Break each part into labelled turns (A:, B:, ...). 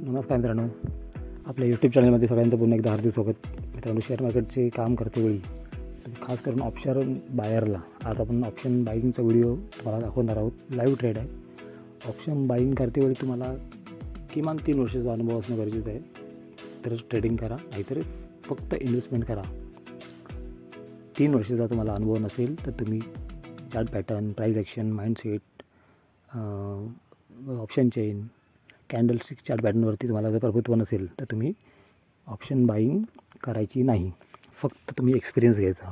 A: नमस्कार मित्रांनो. आपल्या यूट्यूब चॅनलमध्ये सगळ्यांचं पुन्हा एकदा हार्दिक स्वागत. मित्रांनो शेअर मार्केटचे काम करतेवेळी खास करून ऑप्शन बायरला आज आपण ऑप्शन बाईंगचा व्हिडिओ तुम्हाला दाखवणार आहोत. लाईव्ह ट्रेड आहे. ऑप्शन बाईंग करतेवेळी तुम्हाला किमान तीन वर्षाचा अनुभव असणं गरजेचं आहे. तरच ट्रेडिंग करा नाहीतर फक्त इन्व्हेस्टमेंट करा. तीन वर्षाचा तुम्हाला अनुभव नसेल तर तुम्ही chart pattern price action mindset option chain candlestick chart पॅटर्नवरती तुम्हाला जर प्रभुत्व नसेल तर तुम्ही ऑप्शन बाईंग करायची नाही. फक्त तुम्ही एक्सपिरियन्स घ्यायचा.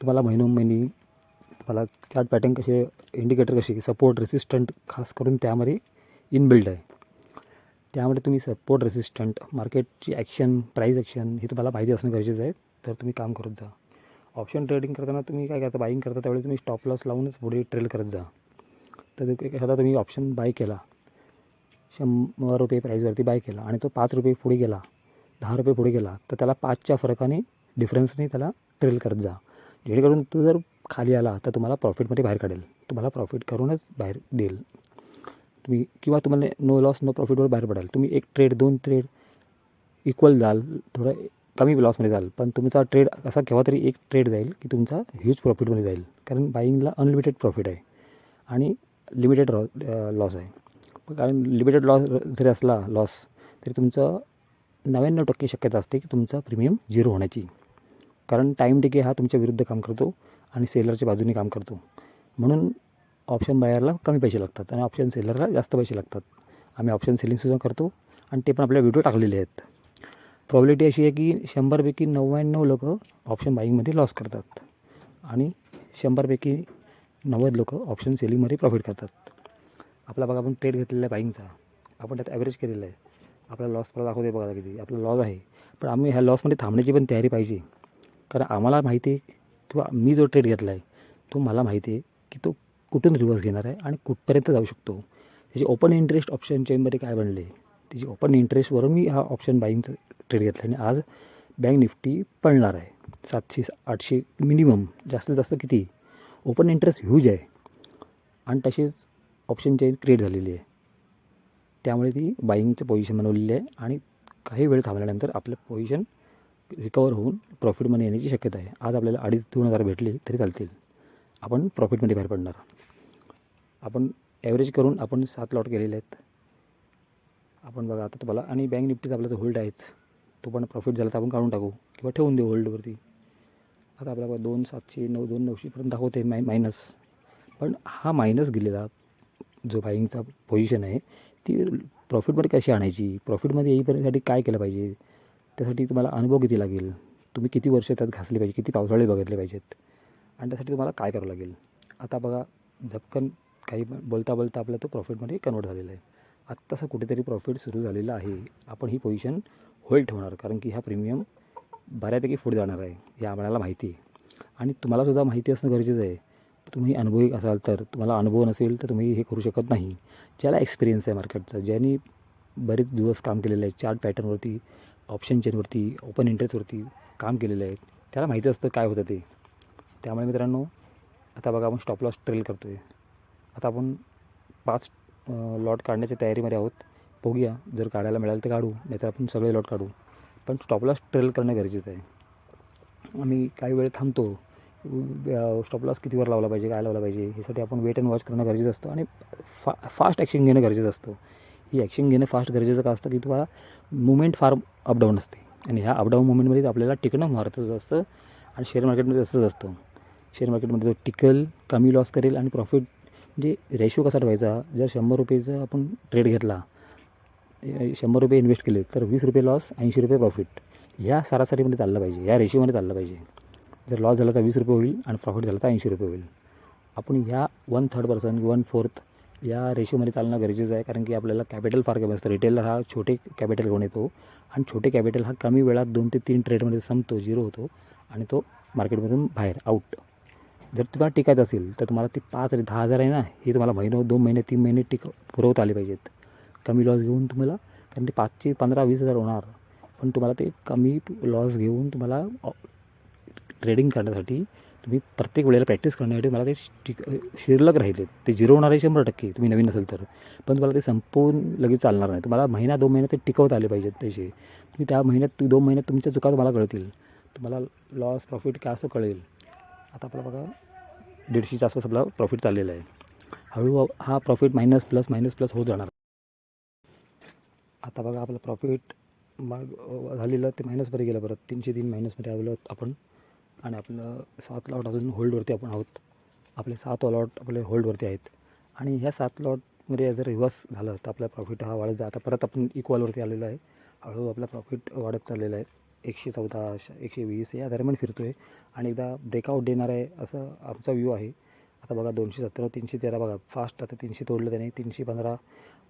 A: तुम्हाला महिनो महिने तुम्हाला चार्ट पॅटर्न कसे इंडिकेटर कसे सपोर्ट रेसिस्टंट खास करून त्यामध्ये इनबिल्ड आहे. त्यामध्ये तुम्ही सपोर्ट रेसिस्टंट मार्केटची ॲक्शन प्राईज ॲक्शन हे तुम्हाला माहिती असणं गरजेचं आहे तर तुम्ही काम करत जा. ऑप्शन ट्रेडिंग करताना तुम्ही काय करता बाईंग करता त्यावेळी तुम्ही स्टॉप लॉस लावूनच पुढे ट्रेल करत जा. तर एखादा तुम्ही ऑप्शन बाय केला शंभर रुपये प्राईजवरती बाय केला आणि तो पाच रुपये पुढे गेला दहा रुपये पुढे गेला तर त्याला पाचच्या फरकाने डिफरन्सने त्याला ट्रेल करत जा. जेणेकरून तो जर खाली आला तर तुम्हाला प्रॉफिटमध्ये बाहेर काढेल. तुम्हाला प्रॉफिट करूनच बाहेर देईल. तुम्ही किंवा तुम्हाला नो लॉस नो प्रॉफिटवर बाहेर पडाल. तुम्ही एक ट्रेड दोन ट्रेड इक्वल जाल थोडं कमी लॉसमध्ये जाल. पण तुमचा ट्रेड असा केव्हा तरी एक ट्रेड जाईल की तुमचा ह्यूज प्रॉफिटमध्ये जाईल. कारण बाईंगला अनलिमिटेड प्रॉफिट आहे. आणि लिमिटेड रॉ लॉस आहे. कारण लिमिटेड लॉस जरी असला लॉस तरी तुमचं नव्याण्णव टक्के शक्यता असते की तुमचा प्रीमियम झिरो होण्याची. कारण टाईम टिके हा तुमच्या विरुद्ध काम करतो आणि सेलरच्या बाजूने काम करतो. म्हणून ऑप्शन बायरला कमी पैसे लागतात आणि ऑप्शन सेलरला जास्त पैसे लागतात. आम्ही ऑप्शन सेलिंगसुद्धा करतो आणि ते पण आपल्या व्हिडिओ टाकलेले आहेत. प्रॉबिलिटी अशी आहे की शंभरपैकी नव्याण्णव लोक ऑप्शन बाईंगमध्ये लॉस करतात. आणि शंभरपैकी नव्वद लोक ऑप्शन सेलिंगमध्ये प्रॉफिट करतात. आपला बघा आपण ट्रेड घेतलेला आहे बाईंगचा आपण त्यात ॲव्हरेज केलेला आहे. आपला लॉस मला दाखवते बघा किती. आपला लॉस आहे. पण आम्ही ह्या लॉसमध्ये थांबण्याची पण तयारी पाहिजे. कारण आम्हाला माहिती आहे किंवा मी जो ट्रेड घेतला आहे तो मला माहिती आहे की तो कुठून रिव्हर्स घेणार आहे आणि कुठपर्यंत जाऊ शकतो. त्याची ओपन इंटरेस्ट ऑप्शन चेनमध्ये काय बनले त्याची ओपन इंटरेस्टवरून मी हा ऑप्शन बाईंगचा ट्रेड घेतला आणि आज बँक निफ्टी पडणार आहे. सातशे आठशे मिनिमम जास्तीत जास्त किती? ओपन इंटरेस्ट ह्यूज आहे. आणि तसेच ऑप्शन चेन क्रिएट झालेली आहे. त्यामुळे ती बाईंगचं पोझिशन बनवलेली आहे आणि काही वेळ थांबल्यानंतर आपलं पोझिशन रिकवर होऊन प्रॉफिटमध्ये येण्याची शक्यता आहे. आज आपल्याला अडीच दोन हजार भेटले तरी चालतील. आपण प्रॉफिटमध्ये बाहेर पडणार. आपण ॲव्हरेज करून आपण सात लॉट केलेले आहेत. आपण बघा आता तुम्हाला आणि बँक निफ्टीचा आपला जो होल्ड आहेच तो पण प्रॉफिट झाला तर आपण काढून टाकू किंवा ठेवून देऊ होल्डवरती आता आपल्याला दोन सातशे नऊ दोन नऊशेपर्यंत दाखवते माय मायनस पण हा मायनस गेलेला जो बाईंगचा पोझिशन आहे ती प्रॉफिटमध्ये कशी आणायची? प्रॉफिटमध्ये येईपर्यंतसाठी काय केलं पाहिजे? त्यासाठी तुम्हाला अनुभव किती लागेल? तुम्ही किती वर्ष त्यात घासले पाहिजे? किती पावसाळे बघितले पाहिजेत? आणि त्यासाठी तुम्हाला काय करावं लागेल? आता बघा झपकन काही बोलता बोलता आपला तो प्रॉफिटमध्ये कन्वर्ट झालेला आहे. आत्ताचं कुठेतरी प्रॉफिट सुरू झालेलं आहे. आपण ही पोझिशन होल्ड ठेवणार कारण की हा प्रीमियम बऱ्यापैकी पुढे जाणार आहे हे आम्हाला माहिती आहे. आणि तुम्हालासुद्धा माहिती असणं गरजेचं आहे. तुम्ही अनुभवी असाल तर तुम्हाला अनुभव नसेल तर तुम्ही हे करू शकत नाही. ज्याला एक्सपिरियन्स आहे मार्केटचा ज्यांनी बरेच दिवस काम केलेलं आहे चार्ट पॅटर्नवरती ऑप्शन चेनवरती ओपन इंटरेस्टवरती काम केलेलं आहे त्याला माहिती असतं काय होतं ते. त्यामुळे मित्रांनो आता बघा आपण स्टॉप लॉस ट्रेल करतो आहे आता आपण पाच लॉट काढण्याच्या तयारीमध्ये आहोत. बघूया जर काढायला मिळालं तर काढू नाहीतर आपण सगळे लॉट काढू. पण स्टॉप लॉस ट्रेल करणं गरजेचं आहे. आम्ही काही वेळ थांबतो. स्टॉप लॉस कितीवर लावला पाहिजे काय लावला पाहिजे ह्यासाठी आपण वेट अँड वॉच करणं गरजेचं असतं आणि फा फास्ट ॲक्शन घेणं गरजेचं असतं. ही ॲक्शन घेणं फास्ट गरजेचं का असतं की तुम्हाला मुवमेंट फार अपडाऊन असते. आणि ह्या अपडाऊन मुवमेंटमध्ये आपल्याला टिकणं महत्त्वाचं असतं आणि शेअर मार्केटमध्ये असंच असतं. शेअर मार्केटमध्ये तो टिकल कमी लॉस करेल आणि प्रॉफिट म्हणजे रेशो कसा ठेवायचा? जर शंभर रुपयेचा आपण ट्रेड घेतला शंभर रुपये इन्व्हेस्ट केले तर वीस रुपये लॉस ऐंशी रुपये प्रॉफिट ह्या सरासरीमध्ये चाललं पाहिजे या रेशिओमध्ये चाललं पाहिजे. जर लॉस झाला तर वीस रुपये होईल आणि प्रॉफिट झाला तर ऐंशी रुपये होईल. आपण ह्या one third percent one fourth या रेशोमध्ये चालणं गरजेचं आहे. कारण की आपल्याला कॅपिटल फार कमी असतं. रिटेलर हा छोटे कॅपिटल घेऊन येतो. आणि छोटे कॅपिटल हा कमी वेळात दोन ते तीन ट्रेडमध्ये संपतो झिरो होतो. आणि तो मार्केटमधून बाहेर आऊट जर तुम्हाला टिकायचं असेल तर तुम्हाला ते पाच दहा हजार आहे ना हे तुम्हाला महिनो दोन महिने तीन महिने टिक पुरवता आले पाहिजेत. कमी लॉस घेऊन तुम्हाला कारण ते पाचशे पंधरा वीस हजार होणार. पण तुम्हाला ते कमी लॉस घेऊन तुम्हाला ट्रेडिंग करण्यासाठी तुम्ही प्रत्येक वेळेला प्रॅक्टिस करण्यासाठी मला ते टिक शिल्लक राहिले. ते झिरो होणार आहे शंभर टक्के तुम्ही नवीन असेल तर. पण तुम्हाला ते संपवून लगेच चालणार नाही. तुम्हाला महिना दोन महिने ते टिकवता आले पाहिजेत पैसे. तुम्ही त्या महिन्यात दोन महिन्यात तुमच्या चुका तुम्हाला कळतील. तुम्हाला लॉस प्रॉफिट काय असं कळेल. आता आपला बघा दीडशेच्या आसपास आपला प्रॉफिट चाललेला आहे. हळूहळू हा profit minus plus minus plus होत जाणार. आता बघा आपलं प्रॉफिट मग झालेलं ते मायनसमध्ये गेलं परत. तीनशे तीन मायनसमध्ये आलो आपण. आणि आपलं सात लॉट अजून होल्डवरती आपण आहोत. आपले सात लॉट आपले होल्डवरती आहेत. आणि ह्या सात लॉटमध्ये जर रिव्हर्स झालं तर आपला प्रॉफिट हा वाढत जा आता परत आपण इक्वलवरती आलेलो आहे. हळूहळू आपला प्रॉफिट वाढत चाललेला आहे. एकशे चौदा एकशे वीस या दरम्यान फिरतो आहे आणि एकदा ब्रेकआउट देणार आहे असं आमचा व्ह्यू आहे. आता बघा दोनशे सत्तर तीनशे तेरा बघा. फास्ट आता तीनशे तोडलं त्याने तीनशे पंधरा.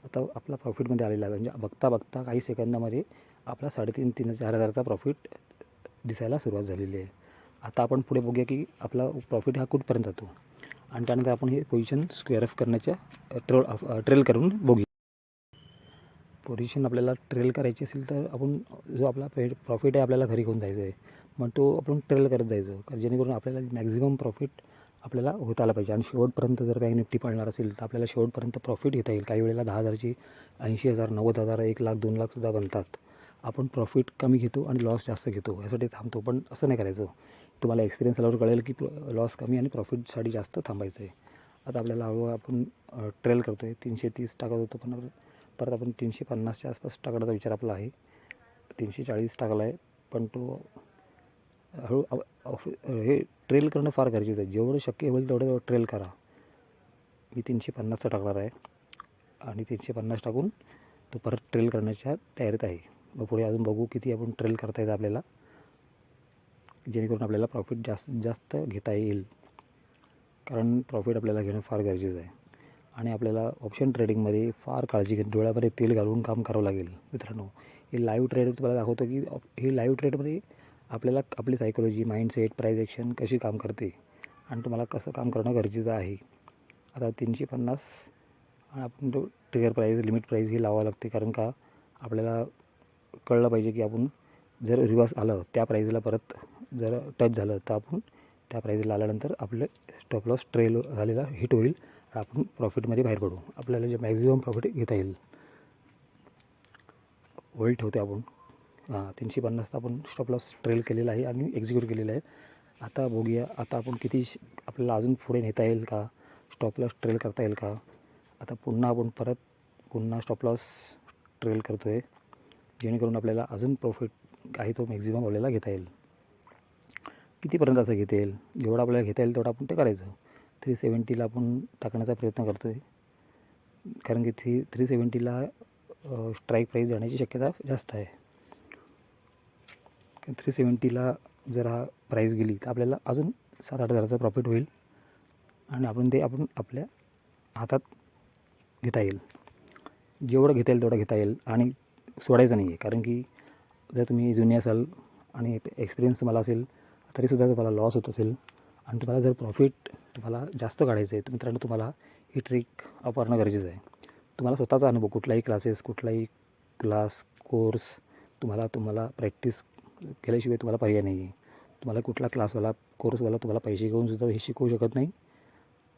A: आता आपला प्रॉफिटमध्ये आलेला आहे. म्हणजे बघता बघता काही सेकंदामध्ये आपला साडेतीन तीन चार हजाराचा प्रॉफिट दिसायला सुरुवात झालेली आहे. आता आपण पुढे बघूया की आपला प्रॉफिट हा कुठपर्यंत जातो. आणि त्यानंतर आपण हे पोझिशन स्क्वेअर ऑफ करण्याच्या ट्रोल ट्रेल करून बघूया. पोझिशन आपल्याला ट्रेल करायची असेल तर आपण जो आपला पे प्रॉफिट आहे आपल्याला घरी घेऊन जायचं आहे. मग तो आपण ट्रेल करत जायचं. कारण जेणेकरून आपल्याला मॅक्झिमम प्रॉफिट आपल्याला होता आला पाहिजे. आणि शेवटपर्यंत जर बँक निफ्टी पडणार असेल तर आपल्याला शेवटपर्यंत प्रॉफिट घेता येईल. काही वेळेला दहा हजारची ऐंशी हजार नव्वद हजार एक लाख दोन लाखसुद्धा बनतात. आपण प्रॉफिट कमी घेतो आणि लॉस जास्त घेतो. यासाठी थांबतो. पण असं नाही करायचं. तुम्हाला एक्सपिरियन्स आल्यावर कळेल की लॉस कमी आणि प्रॉफिटसाठी जास्त थांबायचं आहे आता आपल्याला हळूहळू आपण ट्रेल करतो आहे तीनशे तीस टाकत होतो पण परत आपण तीनशे पन्नासच्या आसपास टाकण्याचा विचार आपला आहे. तीनशे चाळीस टाकला आहे पण तो हळू हे ट्रेल करणं फार गरजेचं आहे. जेवढं शक्य होईल तेवढं ट्रेल करा. मी तीनशे पन्नासचा टाकणार आहे आणि तीनशे पन्नास टाकून तो परत ट्रेल करण्याच्या तयारीत आहे. मग पुढे अजून बघू किती आपण ट्रेल करता येतं आपल्याला. जेणेकरून आपल्याला प्रॉफिट जास्त जास्त घेता येईल. कारण प्रॉफिट आपल्याला घेणं फार गरजेचं आहे. आणि आपल्याला ऑप्शन ट्रेडिंगमध्ये फार काळजी घेत डोळ्यामध्ये तेल घालून काम करावं लागेल मित्रांनो. हे लाईव्ह ट्रेड तुम्हाला दाखवतो की हे लाईव्ह ट्रेडमध्ये आपल्याला आपली सायकोलॉजी माइंडसेट प्राईज ॲक्शन कशी काम करते आणि तुम्हाला कसं काम करणं गरजेचं आहे. आता तीनशे पन्नास आणि आपण तो ट्रिगर प्राईज लिमिट प्राईज ही लावावं लागते. कारण का आपल्याला कळलं पाहिजे की आपण जर रिवर्स आलं त्या प्राईजला परत जर टच झालं तर आपण त्या प्राईजला आल्यानंतर आपलं स्टॉप लॉस ट्रेल झालेला हिट होईल. आपण प्रॉफिटमध्ये बाहेर पडू. आपल्याला जे मॅक्झिमम प्रॉफिट घेता येईल. होल्ड ठेवते आपण. हां तीनशे पन्नासचा आपण स्टॉप लॉस ट्रेल केलेला आहे आणि एक्झिक्यूट केलेला आहे. आता बघूया आता आपण किती आपल्याला अजून पुढे नेता येईल का? स्टॉप लॉस ट्रेल करता येईल का? आता पुन्हा आपण परत पुन्हा स्टॉप लॉस ट्रेल करतो आहे जेणेकरून आपल्याला अजून प्रॉफिट आहे तो मॅक्झिमम आपल्याला घेता येईल. कितीपर्यंत असं घेता येईल? जेवढं आपल्याला घेता येईल तेवढं आपण ते करायचं. थ्री सेवन्टीला आपण टाकण्याचा प्रयत्न करतो आहे कारण की थ्री थ्री सेवन्टीला स्ट्राईक प्राईस जाण्याची शक्यता जास्त आहे. थ्री सेवन्टीला जर हा प्राईस गेली तर आपल्याला अजून सात आठ हजाराचं प्रॉफिट होईल. आणि आपण ते आपण आपल्या हातात घेता येईल. जेवढं घेता येईल तेवढं घेता येईल. आणि सोडायचं नाही आहे कारण की जर तुम्ही जुने असाल आणि एक्सपिरियन्स तुम्हाला असेल तरीसुद्धा तुम्हाला लॉस होत असेल. आणि तुम्हाला जर प्रॉफिट तुम्हाला जास्त काढायचं आहे तर मित्रांनो तुम्हाला ही ट्रिक वापरणं गरजेचं आहे. तुम्हाला स्वतःचा अनुभव कुठलाही क्लासेस कुठलाही क्लास कोर्स तुम्हाला तुम्हाला प्रॅक्टिस केल्याशिवाय तुम्हाला पर्याय नाही आहे तुम्हाला कुठला क्लासवाला कोर्सवाला तुम्हाला पैसे घेऊन सुद्धा हे शिकवू शकत नाही.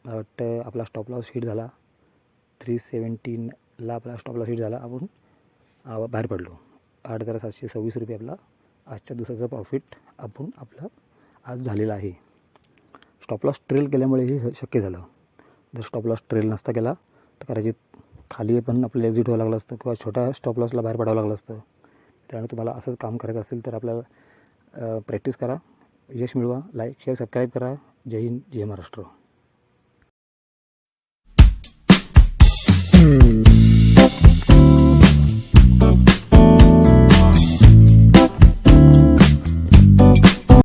A: मला वाटतं आपला स्टॉप लॉस हिट झाला. थ्री सेवन्टीनला आपला स्टॉप लॉस हिट झाला. आपण बाहेर पडलो. आठ हजार सातशे सव्वीस रुपये आपला आजच्या दिवसाचा प्रॉफिट आपण आपला आज झालेला आहे. स्टॉपलॉस ट्रेल केल्यामुळे हे शक्य झालं. जर स्टॉपलॉस ट्रेल नसता केला तर कदाचित खाली पण आपल्याला एक्झिट व्हावं लागलं असतं किंवा छोट्या स्टॉप लॉसला बाहेर पडावं लागलं असतं. त्यामुळे तुम्हाला असंच काम करायचं असेल तर आपल्याला प्रॅक्टिस करा. यश मिळवा. लाईक शेअर सबस्क्राईब करा. जय हिंद जय महाराष्ट्र.